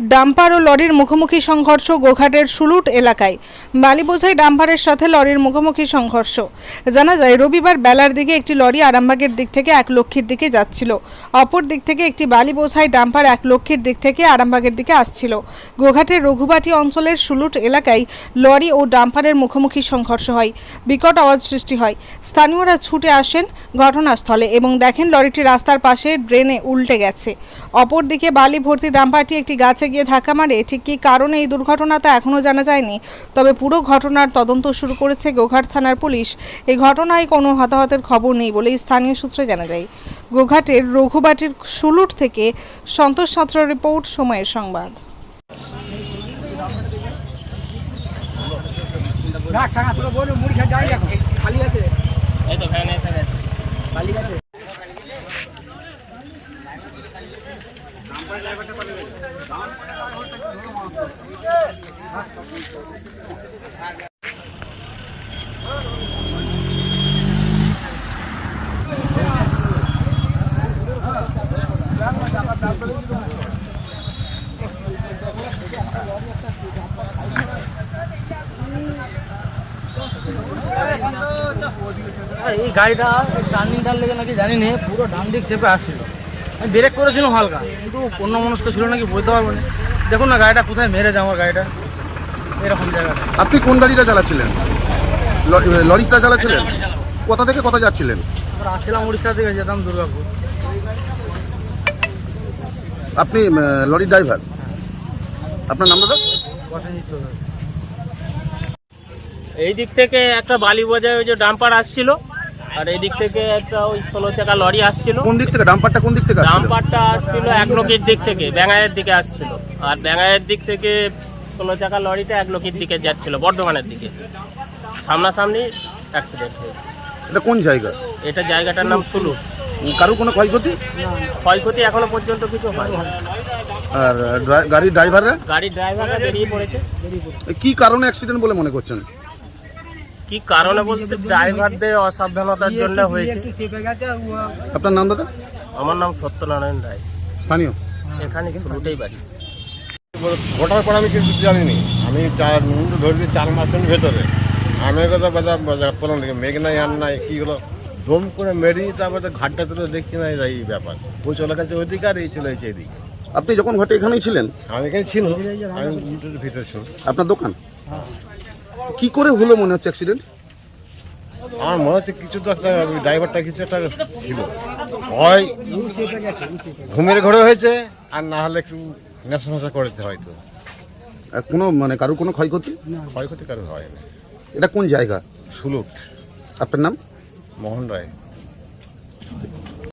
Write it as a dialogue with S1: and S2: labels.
S1: Dumper ও লরির মুখোমুখি সংঘর্ষ গোঘাটের সুলুট এলাকায়। বালি বোঝাই ডাম্পারের সাথে লরির মুখোমুখি সংঘর্ষ। জানা যায়, রবিবার বেলার দিকে একটি লরি আরামবাগের দিক থেকে এক লক্ষীর দিকে যাচ্ছিল। অপর দিক থেকে একটি বালি বোঝাই ডাম্পার এক লক্ষীর দিক থেকে আরামবাগের দিকে আসছিল। গোঘাটের রঘুবাটি অঞ্চলের সুলুট এলাকায় লরি ও ডাম্পারের মুখোমুখি সংঘর্ষ হয়। বিকট আওয়াজ সৃষ্টি হয়। স্থানীয়রা ছুটে আসেন ঘটনাস্থলে এবং দেখেন লরিটি রাস্তার পাশে ড্রেনে উল্টে গেছে। অপরদিকে বালি ভর্তি ডাম্পারটি একটি গাছে গিয়ে ধাক্কা মারে ঠিক কী কারণে এই দুর্ঘটনা তা এখনও জানা যায়নি? তবে পুরো ঘটনার তদন্ত শুরু করেছে গোঘাট থানার পুলিশ। এই ঘটনায় কোনো হতাহতের খবর নেই বলে স্থানীয় সূত্রে জানা যায়। গোঘাটের রঘুবাটির সুলুট থেকে সন্তোষ সাঁতরা রিপোর্ট সময়ের সংবাদ।
S2: খালি আছে?
S3: এই তো ভ্যান এসে গেছে।
S2: খালি আছে?
S4: এই গাড়িটা টার্নিংটার লেগে নাকি জানি না পুরো ডান দিক চেপে আসছিল। আমি ব্রেক করেছিলাম হালকা কিন্তু অন্য মনস্ক ছিল নাকি বলতে পারব না। দেখুন না গাড়িটা কোথায় মেরেছে আমার গাড়িটা। এরকম জায়গাটা
S5: আপনি কোন গাড়িটা চালাচ্ছিলেন? লরি- লরিটা চালাচ্ছিলেন? কোথা থেকে কোথা যাচ্ছিলেন?
S4: আমরা আসছিলাম উড়িষ্যা থেকে যেতাম দুর্গাপুর।
S5: আপনি লরির ড্রাইভার? আপনার নাম দাদা?
S3: এই দিক থেকে একটা বালি বোঝায় ওই যে ডাম্পার আসছিল আর এই দিক থেকে একটা ওই ষোলো চাকা লরি আসছিল।
S5: কোন দিক থেকে? ডাম্পারটা কোন দিক থেকে
S3: ডাম্পারটা আসছিল এক লোকের দিক থেকে ব্যাঙায়ের দিকে আসছিল। আর ব্যাঙায়ের দিক থেকে ষোলো চাকা লরিটা এক লোকের দিকে যাচ্ছিল বর্ধমানের দিকে। সামনাসামনি অ্যাক্সিডেন্ট হয়েছে।
S5: এটা কোন জায়গা?
S3: এটা জায়গাটার নাম সুলু।
S5: কারোর কোনো ক্ষয়ক্ষতি?
S3: ক্ষয়ক্ষতি এখনও পর্যন্ত কিছু হয়
S5: আর গাড়ির ড্রাইভাররা
S3: গাড়ির ড্রাইভাররা বেরিয়ে পড়েছে।
S5: কি কারণে অ্যাক্সিডেন্ট বলে মনে করছেন?
S3: কি কারণে বলতে ড্রাইভারদের অসাবধানতার জন্য হয়েছে?
S5: আপনার নাম দাদা?
S3: আমার নাম সত্যনারায়ণ রায়।
S5: স্থানীয়?
S3: এখানে শুরুতেই বাড়ি।
S6: ঘটার পর আমি কিছু জানিনি। আমি চার মুন্ডু ধরে দিয়ে চার মাসের ভেতরে। আমি কথা দেখি মেঘ নাই আর নাই কী হলো? ধুম করে মেরি তারপরে ঘাটটা তুলে দেখছি না এই ব্যাপার। ও চলে গেছে ওইদিকে আর এই চলে গেছে এদিকে।
S5: আপনি যখন ঘটে এখানেই ছিলেন?
S6: আমি এখানে ছিল আমি ভিতরে ছিল
S5: আপনার দোকান? কি করে হলো মনে হচ্ছে অ্যাক্সিডেন্ট
S6: আমার মনে হচ্ছে কিছু তো একটা ড্রাইভারটা কিছু একটা ছিল। হয় ঘুমের ঘরে হয়েছে আর না হলে একটু নেশা নেশা করেছে হয়তো।
S5: কোনো মানে কারোর কোনো ক্ষয়ক্ষতি?
S6: ক্ষয়ক্ষতি কারও হয় না।
S5: এটা কোন জায়গা?
S6: সুলুট।
S5: আপনার নাম?
S6: মোহন রায়।